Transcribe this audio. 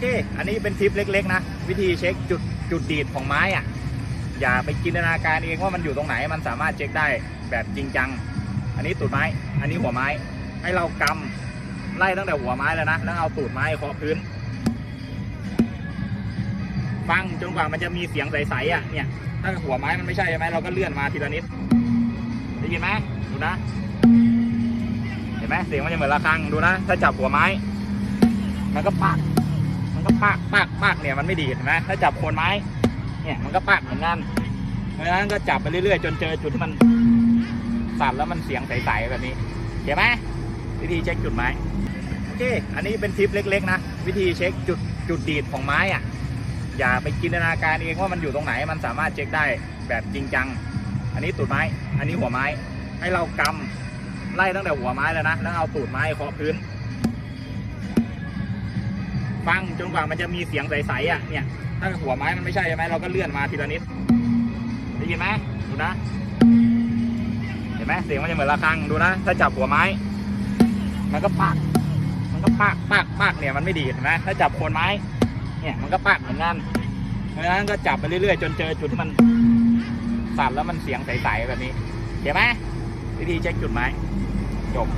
เค อันนี้เป็นทิปเล็กๆนะ วิธีเช็คจุดจุดดีดของไม้อะอย่าไปจินตนาการเองว่ามันอยู่ตรงไหน มันสามารถเช็คได้แบบจริงจัง อันนี้ตูดไม้ อันนี้หัวไม้ ให้เรากำไล่ตั้งแต่หัวไม้แล้วนะ แล้วเอาตูดไม้เคาะพื้น ฟังจนกว่ามันจะมีเสียงใสๆอะ เนี่ย ถ้าหัวไม้มันไม่ใช่ใช่ไหมเราก็เลื่อนมาทีละนิด ได้ยินไหมดูนะ เห็นไหมเสียงมันจะเหมือนระฆัง ดูนะ ถ้าจับหัวไม้ มันก็ปัก มันก็ปักปักปักเนี่ยมันไม่ดีเห็นไหมถ้าจับโคนไม้เนี่ยมันก็ปักเหมือนกันเพราะฉะนั้นก็จับไปเรื่อยๆ จนเจอจุดที่มันสั่นแล้วมันเสียงใสๆแบบนี้เห็นไหมวิธีเช็คจุดไม้โอเคอันนี้เป็นทิปเล็กๆนะวิธีเช็คจุดจุดดีดของไม้อะอย่าไปจินตนาการเองว่ามันอยู่ตรงไหนมันสามารถเช็คได้แบบจริงจัง อันนี้ตูดไม้ อันนี้หัวไม้ ให้เรากำไล่ตั้งแต่หัวไม้แล้วนะ แล้วเอาตูดไม้เคาะพื้น ฟังจนกว่ามันจะมีเสียงใสๆอะเนี่ยถ้าหัวไม้มันไม่ใช่ใช่ไหมเราก็เลื่อนมาทีละนิดได้ยินไหมดูนะ เห็นไหมเสียงมันจะเหมือนระฆังดูนะ ถ้าจับหัวไม้ มันก็ปัก มันก็ปักปักปักเนี่ยมันไม่ดีเห็นไหมถ้าจับโคนไม้ เนี่ยมันก็ปักเหมือนกันเพราะฉะนั้นก็จับไปเรื่อยๆ จนเจอจุดที่มันสั่นแล้วมันเสียงใสๆแบบนี้เห็นไหมวิธีเช็คจุดไม้จบ